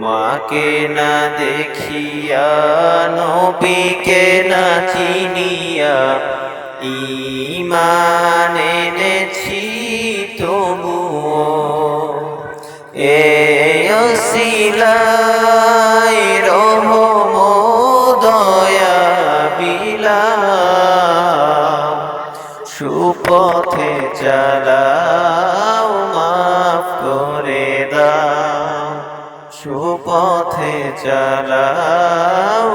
তোমাকে না দেখিয়া, নবীকে না চিনিয়া ইমান এনেছি তবুও। এ অসিলাই রহম দয়া বিলা সুপথে চালাও মাফ সুপথে চালাও